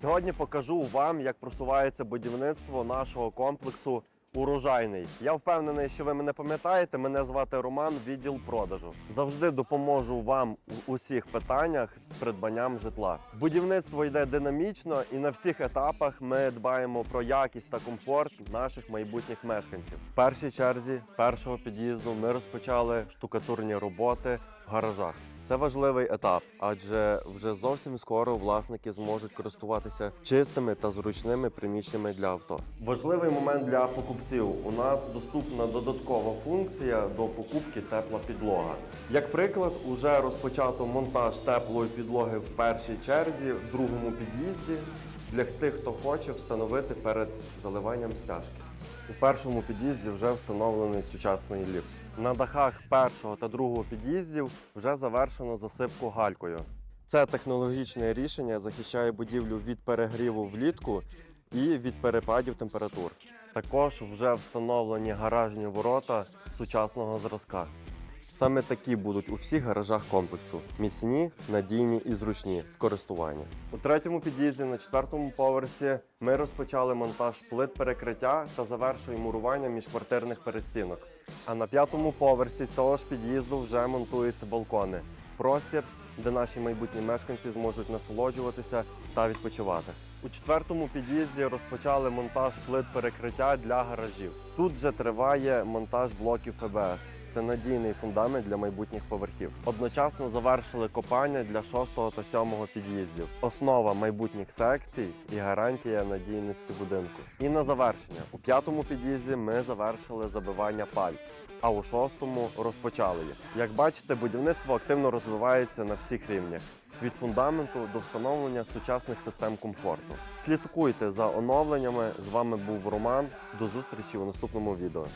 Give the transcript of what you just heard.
Сьогодні покажу вам, як просувається будівництво нашого комплексу Урожайний. Я впевнений, що ви мене пам'ятаєте. Мене звати Роман, відділ продажу. Завжди допоможу вам у усіх питаннях з придбанням житла. Будівництво йде динамічно, і на всіх етапах ми дбаємо про якість та комфорт наших майбутніх мешканців. В першій черзі першого під'їзду ми розпочали штукатурні роботи в гаражах. Це важливий етап, адже вже зовсім скоро власники зможуть користуватися чистими та зручними приміщеннями для авто. Важливий момент для покупців. У нас доступна додаткова функція до покупки тепла підлога. Як приклад, уже розпочато монтаж теплої підлоги в першій черзі, в другому під'їзді для тих, хто хоче встановити перед заливанням стяжки. У першому під'їзді вже встановлений сучасний ліфт. На дахах першого та другого під'їздів вже завершено засипку галькою. Це технологічне рішення захищає будівлю від перегріву влітку і від перепадів температур. Також вже встановлені гаражні ворота сучасного зразка. Саме такі будуть у всіх гаражах комплексу: міцні, надійні і зручні в користуванні. У третьому під'їзді на четвертому поверсі ми розпочали монтаж плит перекриття та завершуємо мурування міжквартирних перестінок. А на п'ятому поверсі цього ж під'їзду вже монтуються балкони. Простір, де наші майбутні мешканці зможуть насолоджуватися та відпочивати. У четвертому під'їзді розпочали монтаж плит перекриття для гаражів. Тут вже триває монтаж блоків ФБС. Це надійний фундамент для майбутніх поверхів. Одночасно завершили копання для шостого та сьомого під'їздів. Основа майбутніх секцій і гарантія надійності будинку. І на завершення у п'ятому під'їзді ми завершили забивання паль. А у шостому розпочали їх. Як бачите, будівництво активно розвивається на всіх рівнях від фундаменту до встановлення сучасних систем комфорту. Слідкуйте за оновленнями. З вами був Роман. До зустрічі у наступному відео.